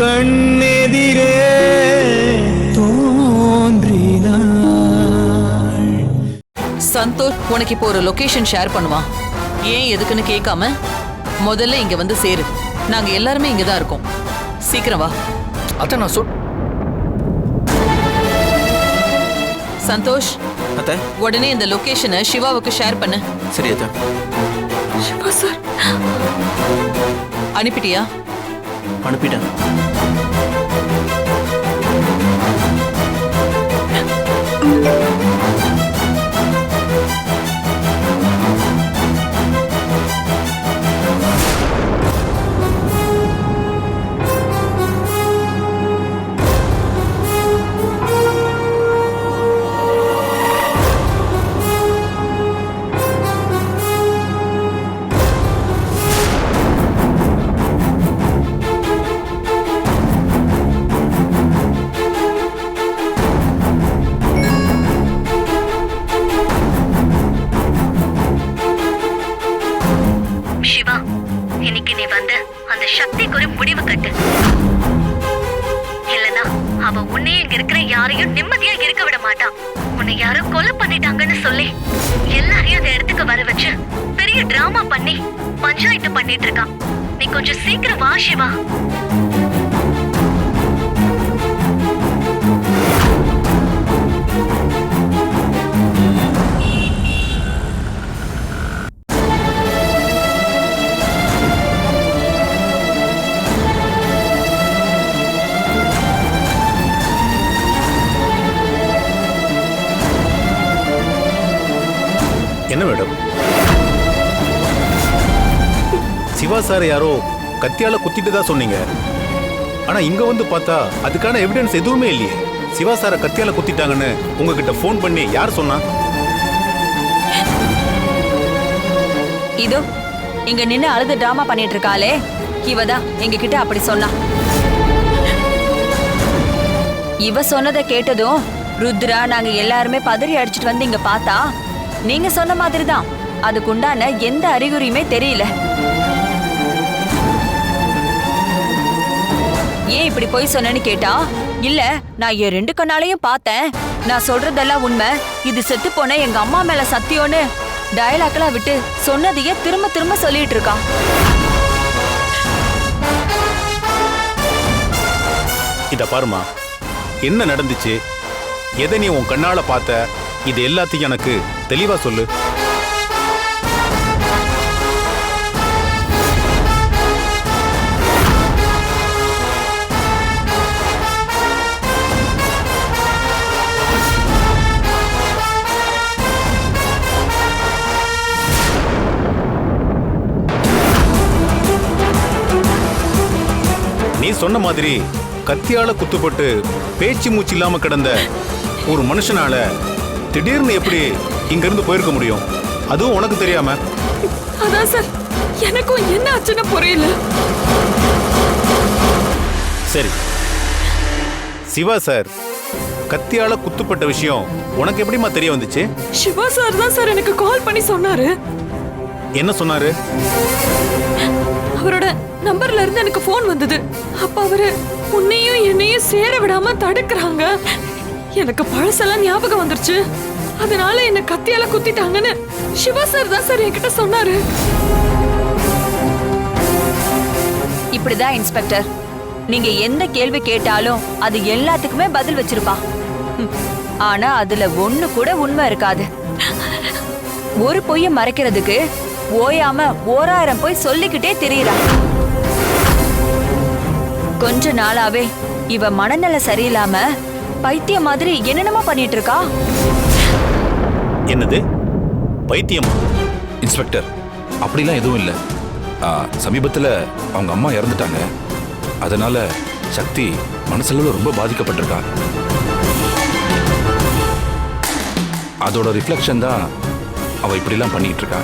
கண்ணெதிரே தோன்றினாள். சந்தோஷ் உனக்கு இப்போ ஒரு லொகேஷன் ஷேர் பண்ணுவான். ஏன் எதுக்குன்னு கேட்காம? முதல்ல இங்க வந்து சேரு. நாங்க எல்லாருமே இங்க தான் இருக்கோம். சீக்கிரம் வா. அத்தை நான் சொல் சந்தோஷ் அத்தை. உடனே இந்த லொகேஷனை சிவாவுக்கு ஷேர் பண்ணு. சரி அத்தை. சிவா சார். அனுப்பிட்டியா? அனுப்பிட்டேன். பெரிய டிராமா பண்ணி பஞ்சாயத்து பண்ணிட்டு இருக்கான். நீ கொஞ்சம் சீக்கிரம் வா சிவா. சிவா சார் யாரோ கத்தியால குத்திட்டு தான் சொன்னீங்க. ஆனா இங்க வந்து பார்த்தா அதுக்கான எவிடன்ஸ் எதுவுமே இல்லையே. சிவா சாரை கத்தியால குத்திட்டாங்கன்னு உங்ககிட்ட ஃபோன் பண்ணி யார் சொன்னா? இதோ இங்க நின்னு அழுது டிராமா பண்ணிட்டு இருக்காளே. இவதான் எங்க கிட்ட அப்படி சொன்னா. இவ சொன்னதை கேட்டதும் ருத்ரா நாங்க எல்லாருமே பதறி அடிச்சிட்டு வந்து இங்க பார்த்தா நீங்க சொன்ன மாதிரி தான் அதுக்குண்டான எந்த அறிகுறியுமே தெரியல. ஏன் இப்படி போய் சொன்னேன்னு கேட்டா இல்ல நான் என் ரெண்டு கண்ணாலையும் பார்த்தேன். நான் சொல்றதெல்லாம் உண்மை. இது செத்து போன எங்க அம்மா மேல சத்தியம்னு டயலாக்லாம் விட்டு சொன்னதையே திரும்ப திரும்ப சொல்லிட்டு இருக்கான் இத பாருமா என்ன நடந்துச்சு? எதை நீ உன் கண்ணால பார்த்த? இது எல்லாத்தையும் எனக்கு தெளிவா சொல்லு. சொன்ன மாதிரி கத்தியால குத்துப்பட்டு பேச்சு மூச்சு இல்லாம கிடந்த ஒரு மனுஷனால திடீர்னு எப்படி இங்க இருந்து போயிருக்க முடியும்? அதுவும் உனக்கு தெரியாம? அதான் சார் எனக்கும் என்ன ஆச்சுன்னு புரியல. சரி. சிவா சார் கத்தியால குத்துப்பட்ட விஷயம் உனக்கு எப்படிம்மா தெரிய வந்துச்சு? சிவா சார் தான் சார் எனக்கு கால் பண்ணி சொன்னாரு. என்ன சொன்னாரு? அவரோட நம்பர்ல இருந்து எனக்கு ஃபோன் வந்தது. அப்ப அவரு உன்னையும் என்னையும் சேர விடாம தடுக்கிறாங்க. எனக்கு பழசெல்லாம் ஞாபகம் வந்துருச்சு. அதனால என்ன கத்தியால குத்திட்டாங்கன்னு சிவா சார் தான் சார் என்கிட்ட சொன்னாரு. இப்படிதான் இன்ஸ்பெக்டர் நீங்க எந்த கேள்வி கேட்டாலும் அது எல்லாத்துக்குமே பதில் வச்சிருப்பா. ஆனா அதுல ஒண்ணு கூட உண்மை இருக்காது. ஒரு பொய்ய மறைக்கிறதுக்கு ஓயாம ஓராயிரம் போய் சொல்லிக்கிட்டே திரியறா. கொஞ்ச நாளாவே இவ மனநிலை சரியில்லாம பைத்தியம் மாதிரி என்னென்னமோ பண்ணிட்டு இருக்கா என்னது? பைத்தியமா? இன்ஸ்பெக்டர் அப்படிலாம் எதுவும் இல்லை. சமீபத்தில் அவங்க அம்மா இறந்துட்டாங்க. அதனால சக்தி மனசளவில் ரொம்ப பாதிக்கப்பட்டிருக்கா. அதோட ரிஃப்ளெக்ஷன் தான் அவ இப்படிலாம் பண்ணிட்டு இருக்கா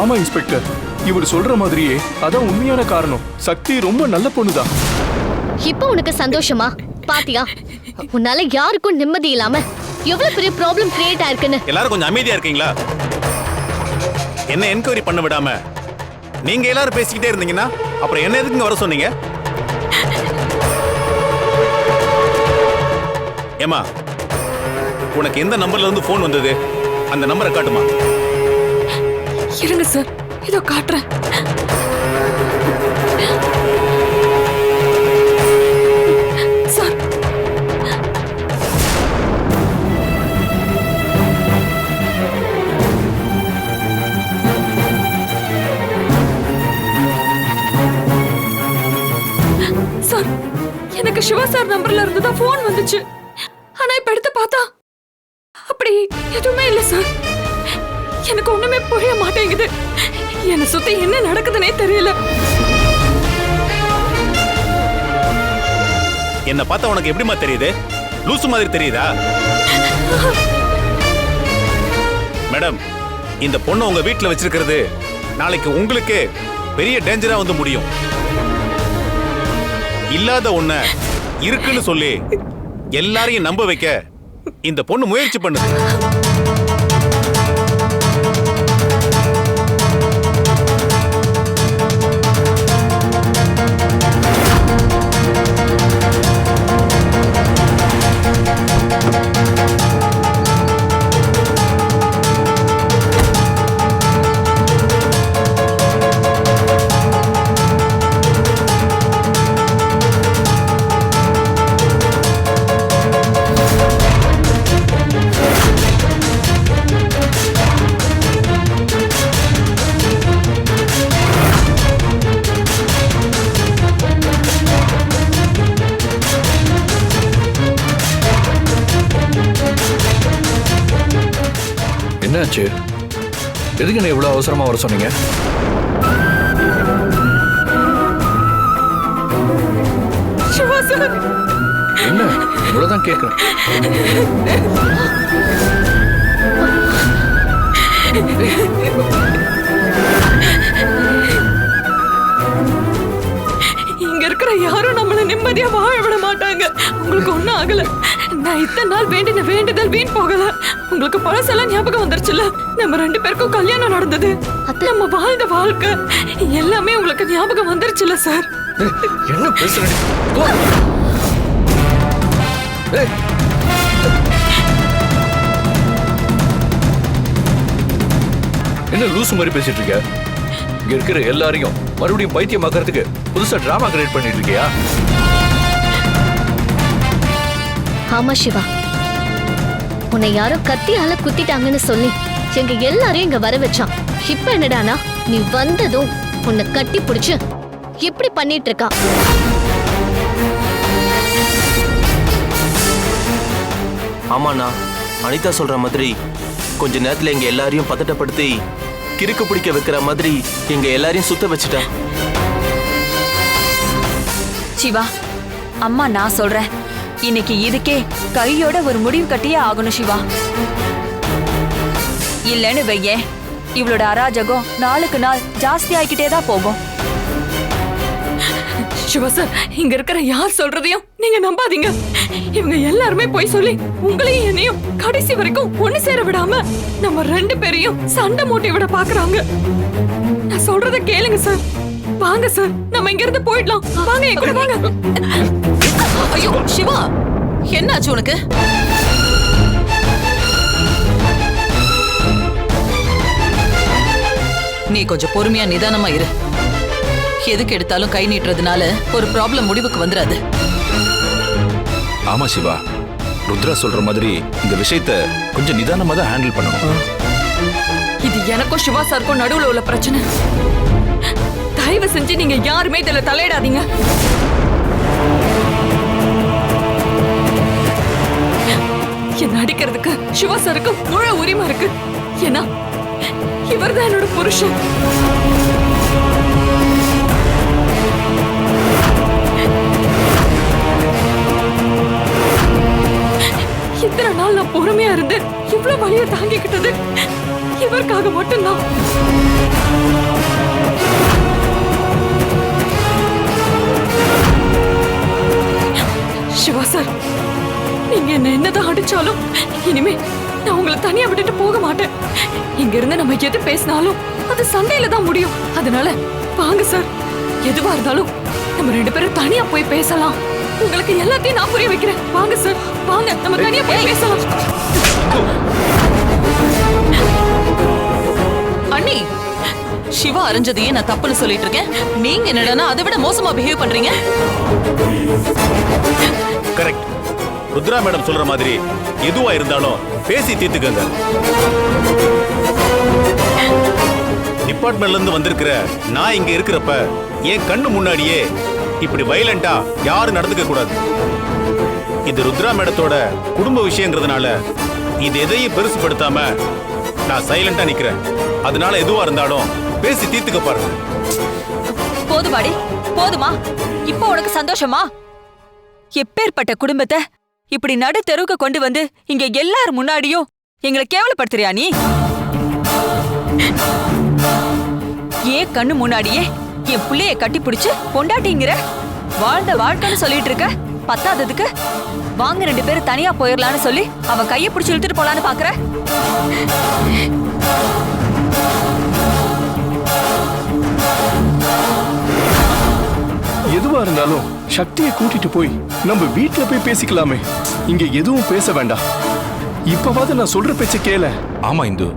ஆமா இன்ஸ்பெக்டர். இவர் சொல்ற மாதிரியே அதான் உண்மையான காரணம். சக்தி ரொம்ப நல்ல பொண்ணுதான். இப்போ உனக்கு சந்தோஷமா? பாத்தியா? உன்னால யாருக்கும் நிம்மதி இல்லாம எவ்வளவு பெரிய ப்ராப்ளம் கிரியேட் ஆயிருக்குன்னு. எல்லாரும் கொஞ்சம் அமைதியா இருக்கீங்களா? என்ன என்கொயரி பண்ண விடாம நீங்க எல்லாரும் பேசிக்கிட்டே இருந்தீங்கன்னா அப்புறம் என்ன எதுக்குங்க வர சொன்னீங்க? ஏமா உனக்கு எந்த நம்பர்ல இருந்து ஃபோன் வந்தது? அந்த நம்பரை காட்டுமா? இருங்க சார். இதோ காட்டுறேன். சார். சார் எனக்கு சிவா சார் நம்பர்ல இருந்து தான் ஃபோன் வந்துச்சு. மாட்டேங்குது. என்னை சுத்தி என்ன நடக்குதுன்னே தெரியல. என்ன பார்த்தா உனக்கு எப்படிமா தெரியுது? லூசு மாதிரி தெரியுதா? மேடம் இந்த பொண்ணை உங்க வீட்டில் வச்சிருக்கிறது நாளைக்கு உங்களுக்கு பெரிய டேஞ்சரா வந்து முடியும். இல்லாத ஒண்ண இருக்குன்னு சொல்லி எல்லாரையும் நம்ப வைக்க இந்த பொண்ணு முயற்சி பண்ணுது. எதுக்கு என்ன இவ்வளவு அவசரமா வர சொன்னீங்க? என்ன? இவ்வளவுதான் கேட்கிறேன் இங்க இருக்கிற யாரும் நம்மள நிம்மதியா வாழ விட மாட்டாங்க. உங்களுக்கு ஒண்ணும் ஆகல. நான் இத்தனை நாள் வேண்டின வேண்டுதல் வீண் போகல. உங்களுக்கு பழசெல்லாம் ஞாபகம் வந்துருச்சுல நம்ம ரெண்டு பேருக்கும் கல்யாணம் நடந்தது. நம்ம வாழ்ந்த வாழ்க்கை. எல்லாமே உங்களுக்கு ஞாபகம் வந்துருச்சுல சார்? என்ன பேசுற நீ? போ. ஏய். என்ன லூசு மாதிரி பேசிட்டு இருக்க? இங்க இருக்கிற எல்லாரையும் மறுபடியும் பைத்தியமாக்குறதுக்கு புதுசா டிராமா கிரியேட் பண்ணிட்டு இருக்கியா? ஆமா சிவா. உன்னை யாரோ கத்தியால குத்திட்டாங்கன்னு சொல்லி எங்க எல்லாரையும் இங்க வர வச்சான். இப்ப என்னடானா நீ வந்ததும் உன்னை கட்டி பிடிச்சு இப்படி பண்ணிட்டு இருக்கா? ஆமாண்ணா அனிதா சொல்ற மாதிரி கொஞ்ச நேரத்துல எங்க எல்லாரையும் பதட்டப்படுத்தி கிறுக்கு பிடிக்க வைக்கிற மாதிரி எங்க எல்லாரையும் சுத்த வச்சுட்டா சிவா அம்மா நான் சொல்றேன். இன்னைக்கு இதுக்கே கையோட ஒரு முடிவு கட்டியே ஆகணும் சிவா. இல்லைன்னு வையேன் இவளோட அராஜகம் நாளுக்கு நாள் ஜாஸ்தி ஆகிக்கிட்டே தான் போகும். சிவா சார் இங்க இருக்கிற யார் சொல்றதையும் நீங்க நம்பாதீங்க. இவங்க எல்லாருமே போய் சொல்லி உங்களையும் என்னையும் கடைசி வரைக்கும் ஒண்ணு சேர விடாம நம்ம ரெண்டு பேரையும் சண்டை மூட்டி விட பாக்குறாங்க. நான் சொல்றத கேளுங்க சார். வாங்க சார் நம்ம இங்க இருந்து போயிடலாம். வாங்க என் கூட வாங்க. ஐயோ சிவா என்னாச்சு உனக்கு? நீ கொஞ்சம் பொறுமையா நிதானமா இரு. எதுக்கு எடுத்தாலும் கை நீட்டுறதுனால ஒரு ப்ராப்ளம் முடிவுக்கு வந்துடாது ஆமா சிவா. ருத்ரா சொல்ற மாதிரி இந்த விஷயத்த கொஞ்சம் நிதானமா தான் ஹேண்டில் பண்ணணும். இது எனக்கும் சிவா சாருக்கும் நடுவுல உள்ள பிரச்சனை. தயவு செஞ்சு நீங்க யாருமே இதுல தலையிடாதீங்க. என்ன அடிக்கிறதுக்கு? சிவா சாருக்கு முழு உரிமை இருக்கு. ஏன்னா இவர்தான் என்னோட புருஷன். இத்தனை நாள் நான் பொறுமையா இருந்து இவ்வளவு வழியை தாங்கிக்கிட்டது. இவருக்காக மட்டும்தான். சிவா சார் நீங்க என்ன என்னதான் அடிச்சாலும் இனிமே நான் உங்களை தனியா விட்டுட்டு போக மாட்டேன். இங்க இருந்து நம்ம எது பேசினாலும் அது சண்டையில தான் முடியும். அதனால வாங்க சார். எதுவா இருந்தாலும் நம்ம ரெண்டு பேரும் தனியா போய் பேசலாம். உங்களுக்கு எல்லாத்தையும் நான் புரிய வைக்கிறேன். வாங்க சார். வாங்க நம்ம தனியா போய் பேசலாம். அண்ணி சிவா அரைஞ்சதையே நான் தப்புன்னு சொல்லிட்டு இருக்கேன். நீங்க என்னடான்னா அதை விட மோசமா பிஹேவ் பண்றீங்க? கரெக்ட் ருத்ரா மேடம் சொல்ற மாதிரி எதுவா இருந்தாலும் பேசி தீர்த்துக்கங்க. டிபார்ட்மெண்ட்ல இருந்து வந்திருக்கிற நான் இங்க இருக்கிறப்ப என் கண்ணு முன்னாடியே இப்படி வைலண்டா யாரும் நடந்துக்க கூடாது. இது ருத்ரா மேடத்தோட குடும்ப விஷயங்கிறதுனால இது எதையும் பெருசுப்படுத்தாம நான் சைலண்டா நிக்கிறேன். அதனால எதுவா இருந்தாலும் பேசி தீர்த்துக்க பாருங்க. போதுமாடி போதுமா? இப்போ உனக்கு சந்தோஷமா? எப்பேற்பட்ட குடும்பத்தை இப்படி நடு தெருவுக்கு கொண்டு வந்து இங்க எல்லார் முன்னாடியும் எங்களை கேவலப்படுத்துறியா நீ? ஏன் கண்ணு முன்னாடியே என் பிள்ளைய கட்டி பிடிச்சு பொண்டாட்டிங்கிற? வாழ்ந்த வாழ்க்கைன்னு சொல்லிட்டு இருக்க? பத்தாததுக்கு? வாங்க ரெண்டு பேரும் தனியா போயிடலான்னு சொல்லி அவன் கையை பிடிச்சு இழுத்துட்டு போலான்னு பாக்குற? எதுவா இருந்தாலும் சக்தியை கூட்டிட்டு போய் நம்ம வீட்ல போய் பேசிக்கலாமே. இங்க எதுவும் பேச வேண்டாம். இப்பவாவது நான் சொல்ற பேச்ச கேள. ஆமா இந்து.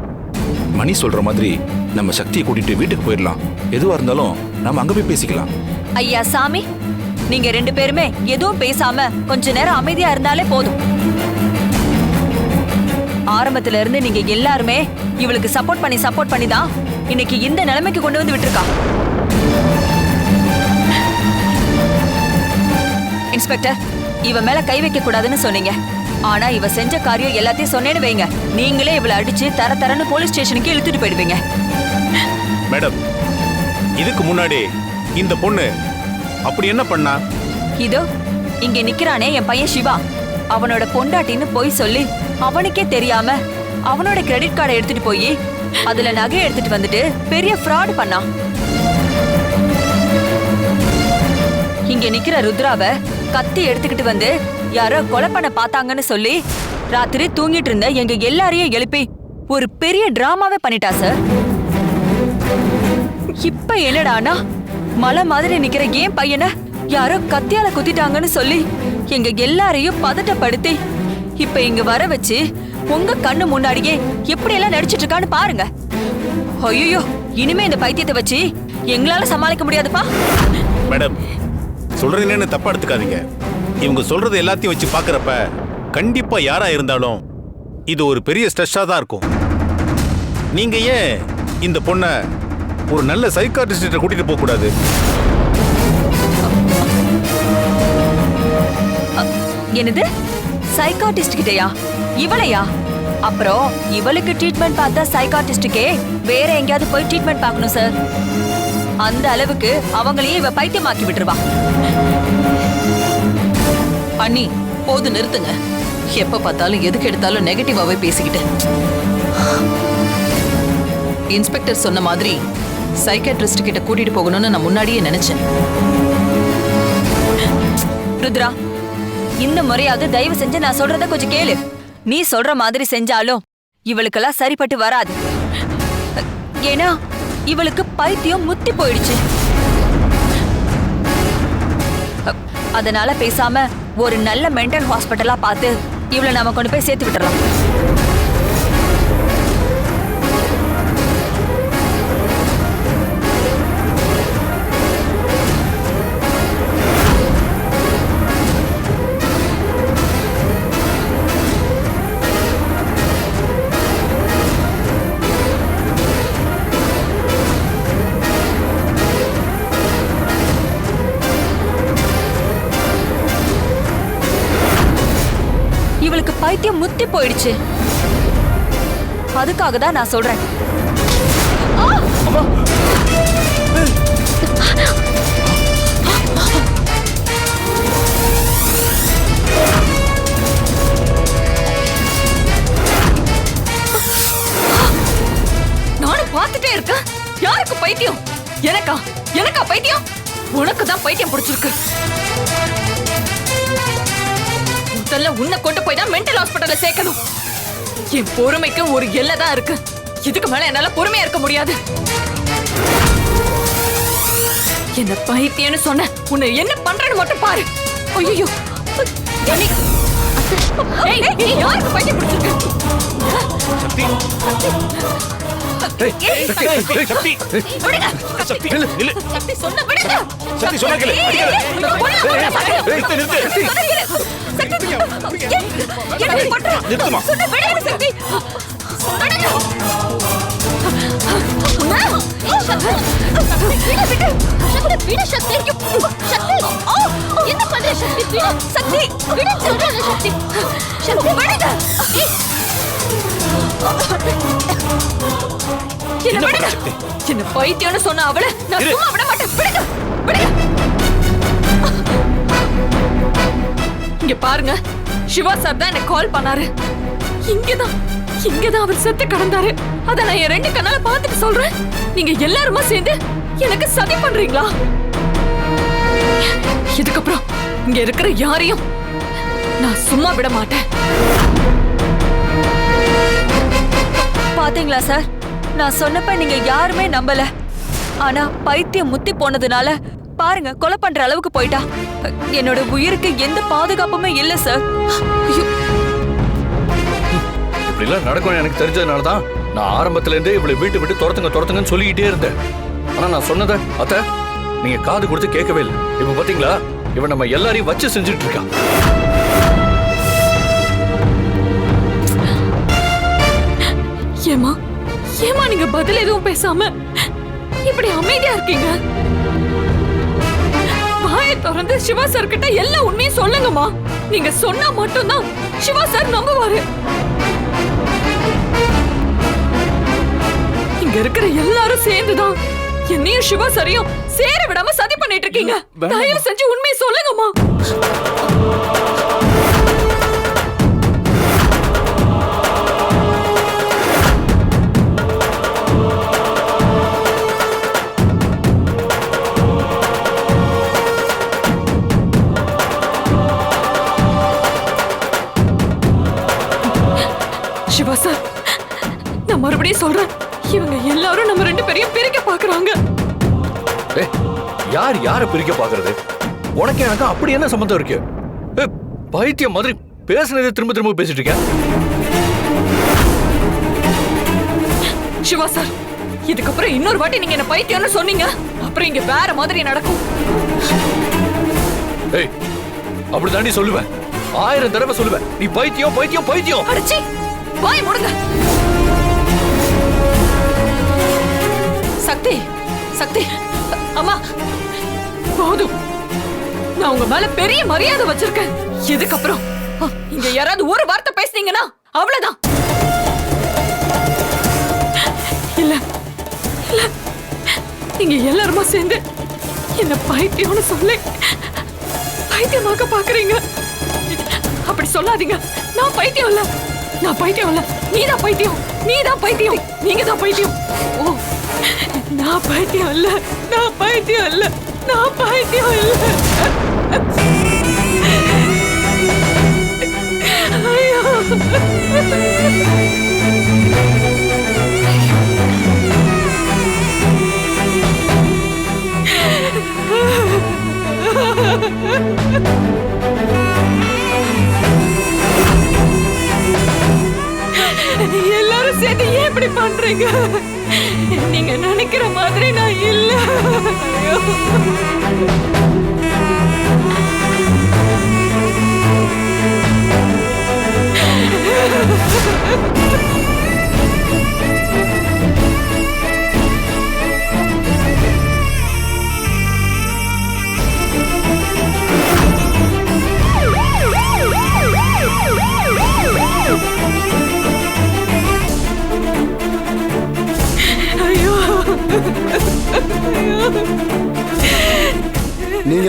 மணி சொல்ற மாதிரி நம்ம சக்தியை கூட்டிட்டு வீட்டுக்கு போயிடலாம். எதுவா இருந்தாலும் நம்ம அங்க போய் பேசிக்கலாம். ஐயா சாமி நீங்க ரெண்டு பேருமே எதுவும் பேசாம கொஞ்ச நேரம் அமைதியா இருந்தாலே போதும். ஆரம்பத்துல இருந்து நீங்க எல்லாருமே இவளுக்கு சப்போர்ட் பண்ணி சப்போர்ட் பண்ணி தான் இன்னைக்கு இந்த நிலைமைக்கு கொண்டு வந்து விட்டுருக்கா. இன்ஸ்பெக்டர் இவ மேல கை வைக்க கூடாதுன்னு சொன்னீங்க. ஆனா இவ செஞ்ச காரியம் எல்லாத்தையும் சொன்னேன்னு வைங்க. நீங்களே இவளை அடிச்சு தர தரன்னு போலீஸ் ஸ்டேஷனுக்கு இழுத்துட்டு போயிடுவீங்க. மேடம் இதுக்கு முன்னாடி இந்த பொண்ணு அப்படி என்ன பண்ணா? இதோ இங்க நிக்கிறானே என் பையன் சிவா அவனோட பொண்டாட்டின்னு போய் சொல்லி அவனுக்கே தெரியாம அவனோட கிரெடிட் கார்டை எடுத்துட்டு போய் அதுல நகை எடுத்துட்டு வந்துட்டு பெரிய ஃப்ராட் பண்ணான் இங்க நிக்கிற ருத்ராவ கத்தி எடுத்துக்கிட்டு வந்து யாரோ கொலை பண்ண பார்த்தாங்கன்னு சொல்லி ராத்திரி தூங்கிட்டு இருந்த எங்க எல்லாரையும் எழுப்பி ஒரு பெரிய டிராமாவே பண்ணிட்டா சார். இப்ப என்னடானா மலை மாதிரி நிக்கிற ஏன் பையனை யாரோ கத்தியால குத்திட்டாங்கன்னு சொல்லி எங்க எல்லாரையும் பதட்டப்படுத்தி இப்ப இங்க வர வச்சு உங்க கண்ணு முன்னாடியே எப்படி எல்லாம் நடிச்சிட்டு இருக்கான்னு பாருங்க. ஐயோ இனிமே இந்த பைத்தியத்தை வச்சு எங்களால சமாளிக்க முடியாதுப்பா. மேடம் சொல்றீங்கன்னு தப்பா எடுத்துக்காதீங்க. இவங்க சொல்றது எல்லாத்தையும் வச்சு பார்க்குறப்ப கண்டிப்பா யாரா இருந்தாலும் இது ஒரு பெரிய ஸ்ட்ரெஸ்ஸா தான் இருக்கும். நீங்க ஏன் இந்த பொண்ண ஒரு நல்ல சைக்காட்ரிஸ்ட கூட்டிட்டு போக கூடாது என்னது? சைக்காட்டிஸ்ட் கிட்டயா இவளையா? அப்புறம் இவளுக்கு ட்ரீட்மெண்ட் பார்த்தா சைக்காட்டிஸ்டுக்கே வேற எங்கேயாவது போய் ட்ரீட்மெண்ட் பார்க்கணும் சார் அந்த அளவுக்கு அவங்களையே இவ பைத்தியமாக்கி விட்டுருவா. அண்ணி போது நிறுத்துங்க. எப்ப பார்த்தாலும் எதுக்கு எடுத்தாலும் நெகட்டிவாவே பேசிக்கிட்டு. இன்ஸ்பெக்டர் சொன்ன மாதிரி சைக்காட்ரிஸ்ட் கிட்ட கூட்டிட்டு போகணும்னு நான் முன்னாடியே நினைச்சேன். ருத்ரா இந்த முறையாவது தயவு செஞ்சு நான் சொல்றத கொஞ்சம் கேளு. நீ சொல்ற மாதிரி செஞ்சாலும் இவளுக்கெல்லாம் சரிப்பட்டு வராது. ஏன்னா இவளுக்கு பைத்தியம் முத்தி போயிடுச்சு. அதனால பேசாம ஒரு நல்ல மென்டல் ஹாஸ்பிட்டலா பார்த்து இவளை நாம கொண்டு போய் சேர்த்து விட்டுறலாம். பைத்தியம் முத்தி போயிடுச்சு. அதுக்காக தான் நான் சொல்றேன். நானும் பார்த்துட்டே இருக்கேன். யாருக்கு பைத்தியம்? எனக்கா? எனக்கா பைத்தியம்? உனக்கு தான் பைத்தியம் பிடிச்சிருக்கு. முதல்ல உன்னை கொண்டு போய் தான் மென்டல் ஹாஸ்பிட்டல்ல சேர்க்கணும். என் பொறுமைக்கு ஒரு எல்லை தான் இருக்கு. இதுக்கு மேல என்னால பொறுமையா இருக்க முடியாது. என்ன பைத்தியம்னு சொன்ன உன்னை என்ன பண்றேன்னு மட்டும் பாரு. ஐயோ யாருக்கு பிடிச்சிருக்கு? சொன்ன விடுங்க. நிறுத்துமா. என்ன பைத்தியம்னு சொன்ன அவளை. நான் சும்மா விட மாட்டேன். விடுங்க. விடுங்க. இங்க பாருங்க. சிவா சார் தான் எனக்கு கால் பண்ணாரு. இங்கதான் இங்கதான் அவர் செத்து கடந்தாரு. அத நான் என் ரெண்டு கண்ணால பாத்துட்டு சொல்றேன். நீங்க எல்லாருமா சேர்ந்து எனக்கு சதி பண்றீங்களா? இதுக்கப்புறம் இங்க இருக்கிற யாரையும் நான் சும்மா விட மாட்டேன். பாத்தீங்களா சார்? நான் சொன்னப்ப நீங்க யாருமே நம்பல. ஆனா பைத்தியம் முத்தி போனதுனால பாருங்க கொலை பண்ற அளவுக்கு போயிட்டா. என்னோட உயிருக்கு எந்த பாதுகாப்புமே இல்ல சார். இப்படிலாம் நடக்கும் எனக்கு தெரிஞ்சதுனால தான் நான் ஆரம்பத்துல இருந்தே இவளை வீட்டு விட்டு துரத்துங்க துரத்துங்கன்னு சொல்லிக்கிட்டே இருந்தேன். ஆனா நான் சொன்னதை அத்த நீங்க காது கொடுத்து கேட்கவே இல்லை. இப்ப பாத்தீங்களா? இவன் நம்ம எல்லாரையும் வச்சு செஞ்சுட்டு இருக்கான். ஏமா ஏமா நீங்க பதில் எதுவும் பேசாம இப்படி அமைதியா இருக்கீங்க? வாயை திறந்து சிவா சார் கிட்ட எல்லா உண்மையும் சொல்லுங்கம்மா. நீங்க சொன்னா மட்டும்தான் சிவா சார் நம்புவாரு. இங்க இருக்கிற எல்லாரும் சேர்ந்துதான் என்னையும் சிவா சாரையும் சேர விடாம சதி பண்ணிட்டு இருக்கீங்க. தயவு செஞ்சு உண்மையை சொல்லுங்கம்மா. யார் பிரிக்க பாக்குறது உனக்கு எனக்கு அப்படி என்ன சம்மந்தம் இருக்கு? பைத்தியம் மாதிரி பேசுனதே திரும்ப திரும்ப பேசிட்டு இருக்கேன். சிவா சார் இதுக்கப்புறம் இன்னொரு வாட்டி நீங்க என்ன பைத்தியம்னு சொன்னீங்க. அப்புறம் இங்க வேற மாதிரி நடக்கும். ஏய் அப்படி தாண்டி சொல்லுவேன். ஆயிரம் தடவை சொல்லுவேன். நீ பைத்தியம் பைத்தியம் பைத்தியம். அடிச்சி வாய் முடுங்க. சக்தி சக்தி அம்மா. போதும். நான் உங்க மேல பெரிய மரியாதை வச்சிருக்கேன். இதுக்கப்புறம் இங்க யாராவது ஒரு வார்த்தை பேசுனீங்கன்னா அவ்வளவுதான். இல்ல இல்ல. நீங்க எல்லாருமா சேர்ந்து என்ன பைத்தியம்னு சொல்லி பைத்தியமாக்க பாக்குறீங்க. அப்படி சொல்லாதீங்க. நான் பைத்தியம் இல்ல. நான் பைத்தியம் இல்ல. நீதான் பைத்தியம். நீதான் பைத்தியம். நீங்க தான் பைத்தியம். ஓ நான் பைத்தியம் இல்ல. நான் பைத்தியம் இல்லை. நான் பைத்தியம் இல்லை ஐயோ. எல்லாரும் சேர்ந்து ஏன் இப்படி பண்றீங்க? நீங்க நினைக்கிற மாதிரி நான் இல்ல. ஐயோ.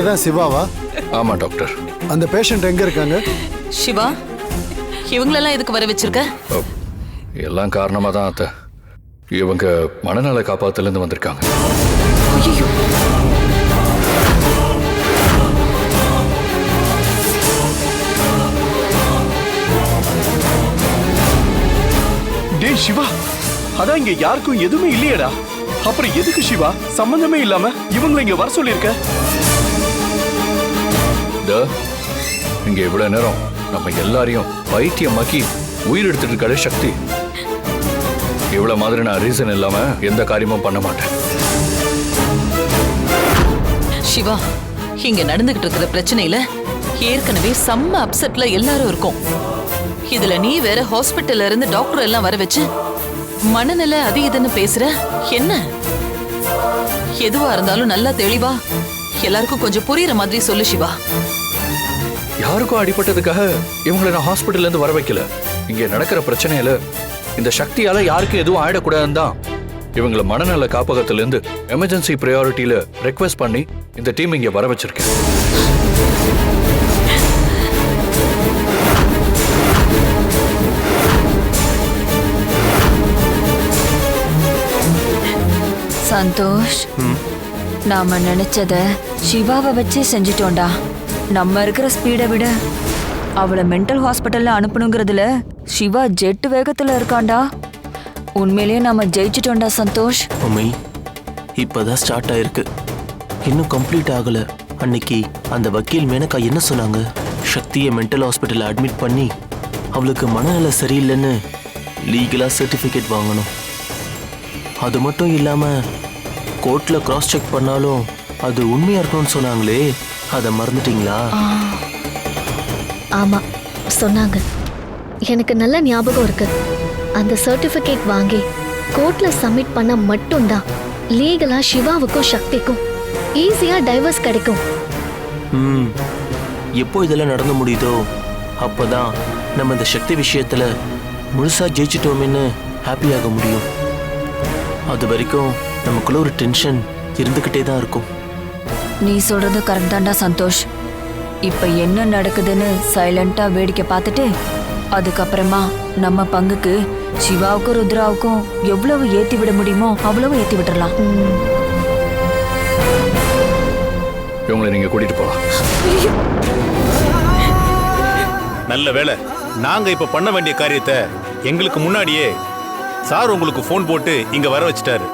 தான் சிவாவா? ஆமா டாக்டர். அந்த பேஷண்ட் எங்க இருக்காங்க? சிவா இவங்களெல்லாம் எதுக்கு வர வச்சிருக்க? ஓ, எல்லாம் காரணமா தான் அத்தை. இவங்க மனநல காப்பாத்துல இருந்து வந்திருக்காங்க. ஐயோ டேய் சிவா அதான் இங்க யாருக்கும் எதுவுமே இல்லையேடா. அப்புறம் எதுக்கு சிவா? சம்பந்தமே இல்லாம இவங்களை இங்க வர சொல்லிருக்க இந்த இங்க இவ்வளவு நேரம் நம்ம எல்லாரையும் பைத்தியமாக்கி உயிர் எடுத்துட்டு இருக்காளே சக்தி. இவ்வளவு மாதிரி நான் ரீசன் இல்லாம எந்த காரியமும் பண்ண மாட்டேன். சிவா இங்க நடந்துகிட்டு இருக்கிற பிரச்சனையில ஏற்கனவே செம்ம அப்செட்ல எல்லாரும் இருக்கும். இதுல நீ வேற ஹாஸ்பிட்டல்ல இருந்து டாக்டர் எல்லாம் வர வச்சு மனநிலை அது இதுன்னு பேசுற? என்ன? எதுவா இருந்தாலும் நல்லா தெளிவா? எல்லாருக்கும் கொஞ்சம் புரியுற மாதிரி சொல்லு சிவா. யாருக்கும் அடிபட்டதுக்காக இவங்களை நான் ஹாஸ்பிட்டல்ல இருந்து வர வைக்கல. இங்க நடக்கிற பிரச்சனையில இந்த சக்தியால யாருக்கும் எதுவும் ஆயிடக்கூடாதுன்னு தான் இவங்கள மனநல காப்பகத்துல இருந்து எமர்ஜென்சி ப்ரையாரிட்டியில ரெக்வெஸ்ட் பண்ணி இந்த டீம் இங்க வர வச்சிருக்கேன். சந்தோஷ் நாம நினைச்சத சிவாவை வச்சே செஞ்சிட்டோம்டா. நம்ம இருக்கிற ஸ்பீடை விட அவளை மென்டல் ஹாஸ்பிட்டல்ல அனுப்பணுங்கிறதுல சிவா ஜெட் வேகத்துல இருக்காண்டா? உண்மையிலேயே நாம ஜெயிச்சிட்டோம்டா சந்தோஷ். மம்மி இப்பதான் ஸ்டார்ட் ஆயிருக்கு. இன்னும் கம்ப்ளீட் ஆகல. அன்னைக்கு அந்த வக்கீல் மேனக்கா என்ன சொன்னாங்க? சக்தியை மென்டல் ஹாஸ்பிட்டலில் அட்மிட் பண்ணி அவளுக்கு மனநல சரியில்லைன்னு லீகலா சர்டிஃபிகேட் வாங்கணும். அது மட்டும் இல்லாம கோர்ட்ல கிராஸ் செக் பண்ணாலும் அது உண்மையா இருக்கணும்னு சொன்னாங்களே. அதை மறந்துட்டீங்களா? ஆமா சொன்னாங்க. எனக்கு நல்ல ஞாபகம் இருக்கு. அந்த சர்டிபிகேட் வாங்கி கோர்ட்ல சப்மிட் பண்ண மட்டும்தான் லீகலா சிவாவுக்கும் சக்திக்கும் ஈஸியா டைவர்ஸ் கிடைக்கும். ம். எப்போ இதெல்லாம் நடந்து முடியுதோ அப்பதான் நம்ம இந்த சக்தி விஷயத்துல முழுசா ஜெயிச்சிட்டோமேன்னு ஹாப்பியாக முடியும். அது வரைக்கும் நமக்குள்ள ஒரு டென்ஷன் இருந்துக்கிட்டே தான் இருக்கும். நீ சொல்றது கரெக்ட் தான்டா சந்தோஷ். இப்ப என்ன நடக்குதுன்னு சைலண்டா வேடிக்கை பார்த்துட்டு அதுக்கப்புறமா நம்ம பங்குக்கு சிவாவுக்கும் ருத்ராவுக்கும் எவ்வளவு ஏத்தி விட முடியுமோ அவ்வளவு ஏத்தி விட்டுறலாம். இவங்களை நீங்க கூட்டிட்டு போலாம். நல்ல வேளை நாங்க இப்ப பண்ண வேண்டிய காரியத்தை எங்களுக்கு முன்னாடியே சார் உங்களுக்கு ஃபோன் போட்டு இங்க வர வச்சிட்டாரு.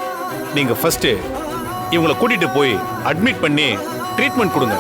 நீங்க ஃபர்ஸ்ட் இவங்களை கூட்டிட்டு போய் அட்மிட் பண்ணி ட்ரீட்மெண்ட் கொடுங்க.